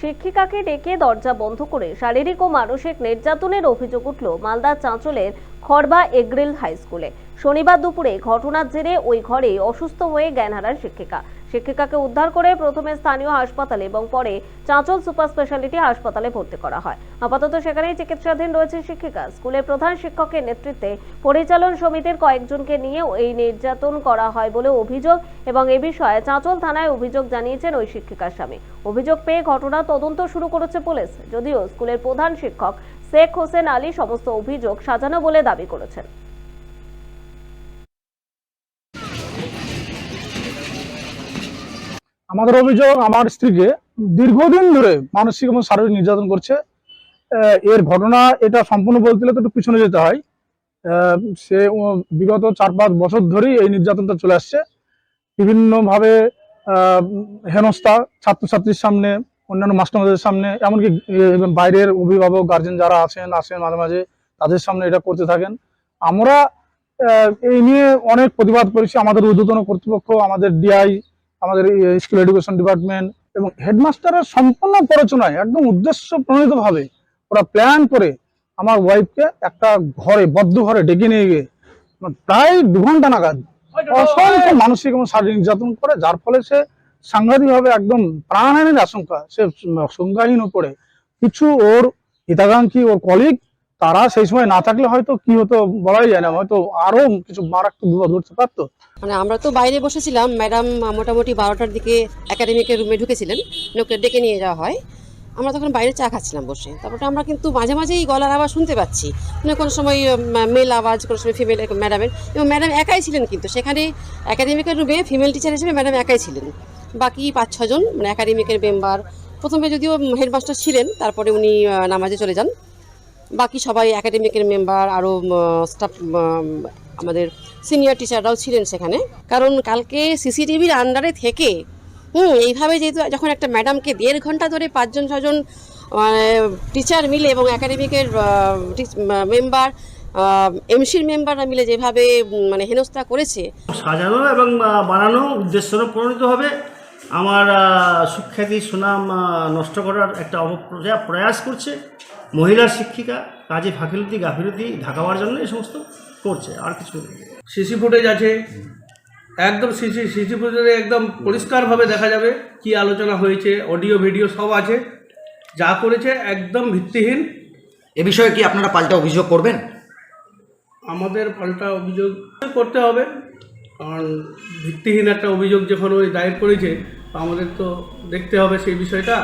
শিক্ষিকাকে ডেকে দরজা বন্ধ করে শারীরিক ও মানসিক নির্যাতনের অভিযোগ উঠল মালদা চাঁচলের খড়বা এগ্রিল হাই স্কুলে। শনিবার দুপুরে ঘটনার জেরে ওই ঘরে অসুস্থ হয়ে জ্ঞান হারান শিক্ষিকা। শিক্ষিকাকে উদ্ধার করে প্রথমে স্থানীয় হাসপাতালে এবং পরে চাঁচল সুপার স্পেশালিটি হাসপাতালে ভর্তি করা হয়। আপাতত সেখানেই চিকিৎসাধীন রয়েছে শিক্ষিকা। স্কুলের প্রধান শিক্ষকের নেতৃত্বে পরিচালন সমিতির কয়েকজনকে নিয়ে এই নির্যাতন করা হয় বলে অভিযোগ এবং এ বিষয়ে চাঁচল থানায় অভিযোগ জানিয়েছেন ওই শিক্ষিকার স্বামী। অভিযোগ পেয়ে ঘটনা তদন্ত শুরু করেছে পুলিশ। যদিও স্কুলের প্রধান শিক্ষক শেখ হোসেন আলী সমস্ত অভিযোগ সাজানো বলে দাবি করেছেন। আমাদের অভিযোগ, আমার স্ত্রীকে দীর্ঘদিন ধরে মানসিক এবং শারীরিক নির্যাতন করছে। এর ঘটনা এটা সম্পূর্ণ বলতে গেলে তো একটু পিছনে যেতে হয়। সে বিগত চার পাঁচ বছর ধরেই এই নির্যাতনটা চলে আসছে। বিভিন্নভাবে হেনস্থা, ছাত্রছাত্রীর সামনে, অন্যান্য মাস্টারমাদের সামনে, এমনকি বাইরের অভিভাবক গার্জেন যারা আছেন, আসেন মাঝে মাঝে, তাদের সামনে এটা করতে থাকেন। আমরা এই নিয়ে অনেক প্রতিবাদ করেছি আমাদের ঊর্ধ্বতন কর্তৃপক্ষ, আমাদের ডিআই আমাদের স্কুল এডুকেশন ডিপার্টমেন্ট এবং হেডমাস্টারের সম্পূর্ণ প্ররোচনায় একদম উদ্দেশ্য প্রণীত ভাবে ওরা প্ল্যান করে আমার ওয়াইফকে একটা ঘরে বদ্ধ ঘরে ডেকে নিয়ে গিয়ে প্রায় দু ঘণ্টা নাগাদ অসংখ্য মানসিক এবং শারীরিক নির্যাতন করে যার ফলে সে সাংঘাতিকভাবে একদম প্রাণহানির আশঙ্কা সে সংজ্ঞাহীন পড়ে কিছু ওর হিতাকাঙ্ক্ষী ওর কলিগ তারা সেই সময় না থাকলে হয়তো কি হতো বলাই যায় না, হয়তো আরও কিছু মারাত্মক বিপদ ঘটতে পারতো। মানে আমরা তো বাইরে বসেছিলাম, ম্যাডাম মোটামুটি বারোটার দিকে একাডেমিকের রুমে ঢুকেছিলেন, লোককে ডেকে নিয়ে যাওয়া হয়। আমরা তখন বাইরে চা খাচ্ছিলাম বসে তারপরে আমরা কিন্তু মাঝে মাঝেই গলার আওয়াজ শুনতে পাচ্ছি। মানে কোনো সময় মেল আওয়াজ, কোনো সময় ফিমেল ম্যাডামের এবং ম্যাডাম একাই ছিলেন কিন্তু, সেখানে একাডেমিকের রুমে ফিমেল টিচার হিসেবে ম্যাডাম একাই ছিলেন। বাকি পাঁচ, ছজন মানে একাডেমিকের মেম্বার প্রথমে যদিও হেডমাস্টার ছিলেন, তারপরে উনি নামাজে চলে যান। বাকি সবাই একাডেমিকের মেম্বার আরও স্টাফ আমাদের সিনিয়র টিচাররাও ছিলেন সেখানে। কারণ কালকে সিসিটিভির আন্ডারে থেকে, হুম, এইভাবে যেহেতু যখন একটা ম্যাডামকে দেড় ঘণ্টা ধরে পাঁচজন ছজন টিচার মিলে এবং একাডেমিকের মেম্বার এমসির মেম্বাররা মিলে যেভাবে মানে হেনস্থা করেছে। সাজানো এবং বানানো উদ্দেশ্য প্রণীত হবে। আমার সুখ্যাতি সুনাম নষ্ট করার একটা অপপ্রয়া- প্রয়াস করছে। মহিলা শিক্ষিকা কাজে ফাঁকিলতি গাফিলতি ঢাকাবার জন্য এই সমস্ত করছে আর কিছু নেই। সিসি ফুটেজ আছে। একদম সিসি সিসি ফুটেজে একদম পরিষ্কারভাবে দেখা যাবে কি আলোচনা হয়েছে অডিও ভিডিও সব আছে। যা করেছে একদম ভিত্তিহীন। এ বিষয়ে কি আপনারা পাল্টা অভিযোগ করবেন? আমাদের পাল্টা অভিযোগ করতে হবে কারণ ভিত্তিহীন একটা অভিযোগ যখন ওই দায়ের করেছে আমাদের তো দেখতে হবে সেই বিষয়টা।